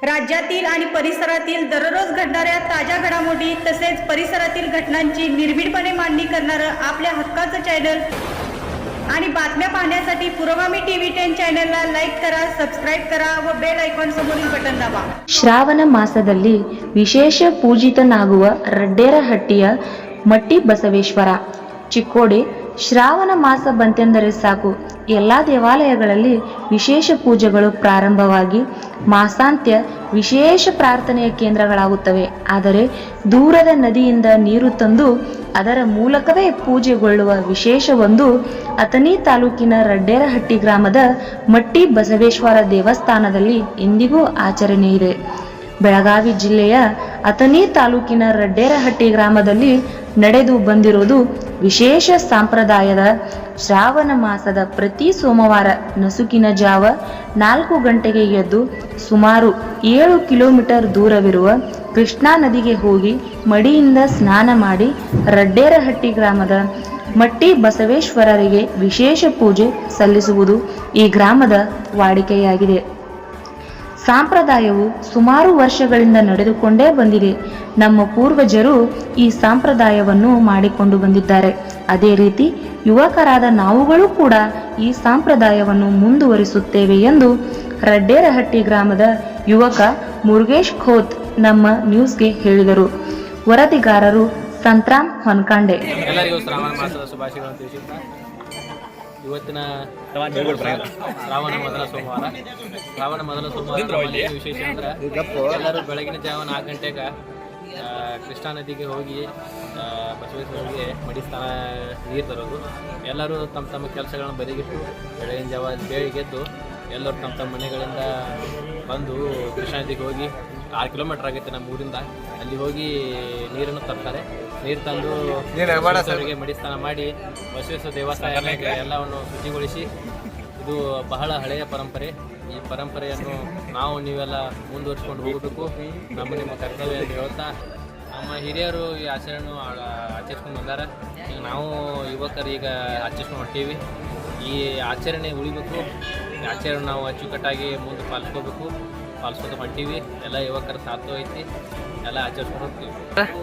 राज्यातील आणि परिसरातील दररोज घडणाऱ्या ताज्या घडामोडी तसेच परिसरातील घटनांची निर्भीडपणे मांडणी करणारं आपल्या हक्काचं चॅनल आणि बातम्या पाहण्यासाठी पुरोगामी टीव्ही टेन चॅनलला लाईक करा सबस्क्राईब करा व बेल ಐಕಾನ್ समोरील बटन दाबा ಶ್ರಾವಣ ಮಾಸದಲ್ಲಿ ವಿಶೇಷ ಪೂಜಿತನಾಗುವ ರಡ್ಡೇರಹಟ್ಟಿಯ ಮಟ್ಟಿ ಬಸವೇಶ್ವರ ಚಿಕ್ಕೋಡಿ ಶ್ರಾವಣ ಮಾಸ ಬಂತೆಂದರೆ ಸಾಕು ಎಲ್ಲ ದೇವಾಲಯಗಳಲ್ಲಿ ವಿಶೇಷ ಪೂಜೆಗಳು ಪ್ರಾರಂಭವಾಗಿ ಮಾಸಾಂತ್ಯ ವಿಶೇಷ ಪ್ರಾರ್ಥನೆಯ ಕೇಂದ್ರಗಳಾಗುತ್ತವೆ. ಆದರೆ ದೂರದ ನದಿಯಿಂದ ನೀರು ತಂದು ಅದರ ಮೂಲಕವೇ ಪೂಜೆಗೊಳ್ಳುವ ವಿಶೇಷವೊಂದು ಅಥಣಿ ತಾಲೂಕಿನ ರಡ್ಡೇರಹಟ್ಟಿ ಗ್ರಾಮದ ಮಟ್ಟಿ ಬಸವೇಶ್ವರ ದೇವಸ್ಥಾನದಲ್ಲಿ ಇಂದಿಗೂ ಆಚರಣೆ ಇದೆ. ಬೆಳಗಾವಿ ಜಿಲ್ಲೆಯ ಅಥಣಿ ತಾಲೂಕಿನ ರಡ್ಡೇರಹಟ್ಟಿ ಗ್ರಾಮದಲ್ಲಿ ನಡೆದು ಬಂದಿರುವುದು ವಿಶೇಷ ಸಂಪ್ರದಾಯದ ಶ್ರಾವಣ ಮಾಸದ ಪ್ರತಿ ಸೋಮವಾರ ನಸುಕಿನ ಜಾವ ನಾಲ್ಕು ಗಂಟೆಗೆ ಎದ್ದು ಸುಮಾರು ಏಳು ಕಿಲೋಮೀಟರ್ ದೂರವಿರುವ ಕೃಷ್ಣಾ ನದಿಗೆ ಹೋಗಿ ಮಡಿಯಿಂದ ಸ್ನಾನ ಮಾಡಿ ರಡ್ಡೇರಹಟ್ಟಿ ಗ್ರಾಮದ ಮಟ್ಟಿ ಬಸವೇಶ್ವರರಿಗೆ ವಿಶೇಷ ಪೂಜೆ ಸಲ್ಲಿಸುವುದು ಈ ಗ್ರಾಮದ ವಾಡಿಕೆಯಾಗಿದೆ. ಸಂಪ್ರದಾಯವು ಸುಮಾರು ವರ್ಷಗಳಿಂದ ನಡೆದುಕೊಂಡೇ ಬಂದಿದೆ. ನಮ್ಮ ಪೂರ್ವಜರು ಈ ಸಂಪ್ರದಾಯವನ್ನು ಮಾಡಿಕೊಂಡು ಬಂದಿದ್ದಾರೆ. ಅದೇ ರೀತಿ ಯುವಕರಾದ ನಾವುಗಳು ಕೂಡ ಈ ಸಂಪ್ರದಾಯವನ್ನು ಮುಂದುವರಿಸುತ್ತೇವೆ ಎಂದು ರಡ್ಡೇರಹಟ್ಟಿ ಗ್ರಾಮದ ಯುವಕ ಮುರುಗೇಶ್ ಖೋತ್ ನಮ್ಮ ನ್ಯೂಸ್ಗೆ ಹೇಳಿದರು. ವರದಿಗಾರರು ಸಂತ್ರಾಮ್ ಹೊನ್ಕಾಂಡೆ. ಇವತ್ತಿನ ಶ್ರಾವಣ ಮೊದಲ ಸೋಮವಾರ. ಶ್ರಾವಣ ಮೊದಲ ಸೋಮವಾರ ವಿಶೇಷ ಅಂದ್ರೆ ಎಲ್ಲರೂ ಬೆಳಗಿನ ಜಾವ ನಾಲ್ಕು ಗಂಟೆಗೆ ಕೃಷ್ಣಾ ನದಿಗೆ ಹೋಗಿ ಬಸವೇಶ್ವರಿಗೆ ಮಡಿ ಸ್ನಾನ ನೀರು ತರೋದು. ಎಲ್ಲರೂ ತಮ್ಮ ತಮ್ಮ ಕೆಲಸಗಳನ್ನು ಬದಿಗಿಟ್ಟು ಬೆಳಗಿನ ಜಾವ ಬೇಗ ಎದ್ದು ಎಲ್ಲರೂ ತಮ್ಮ ತಮ್ಮ ಮನೆಗಳಿಂದ ಬಂದು ಕೃಷ್ಣಾ ನದಿಗೆ ಹೋಗಿ ಆರು ಕಿಲೋಮೀಟರ್ ಆಗುತ್ತೆ ನಮ್ಮ ಊರಿಂದ. ಅಲ್ಲಿ ಹೋಗಿ ನೀರನ್ನು ತರ್ತಾರೆ. ನೀರು ತಂದು ಅವರಿಗೆ ಮಡಿ ಸ್ನಾನ ಮಾಡಿ ಬಸವೇಶ್ವರ ದೇವಸ್ಥಾನ ಎಲ್ಲವನ್ನು ಶುಚಿಗೊಳಿಸಿ ಇದು ಬಹಳ ಹಳೆಯ ಪರಂಪರೆ. ಈ ಪರಂಪರೆಯನ್ನು ನಾವು ನೀವೆಲ್ಲ ಮುಂದುವರಿಸ್ಕೊಂಡು ಹೋಗಬೇಕು. ನಮ್ಮ ನಿಮ್ಮ ಕರ್ತವ್ಯ ಅಂತ ಹೇಳ್ತಾ ನಮ್ಮ ಹಿರಿಯರು ಈ ಆಚರಣೆ ಆಚರಿಸ್ಕೊಂಡು ಬಂದಾರ. ಈಗ ನಾವು ಯುವಕರು ಈಗ ಆಚರಿಸ್ಕೊಂಡು ಹೊಂಟೀವಿ ಈ ಆಚರಣೆ ಉಳಿಬೇಕು. ಈ ಆಚರಣೆ ನಾವು ಅಚ್ಚುಕಟ್ಟಾಗಿ ಮುಂದೆ ಪಾಲಿಸ್ಕೋಬೇಕು. ಪಾಲಿಸ್ಕೊಂಡು ಹೊಂಟೀವಿ. ಎಲ್ಲ ಯುವಕರ ಸಾಥ್ ಐತಿ. ಎಲ್ಲ ಆಚರಿಸ್ಕೊಂಡು ಹೋಗ್ತೀವಿ.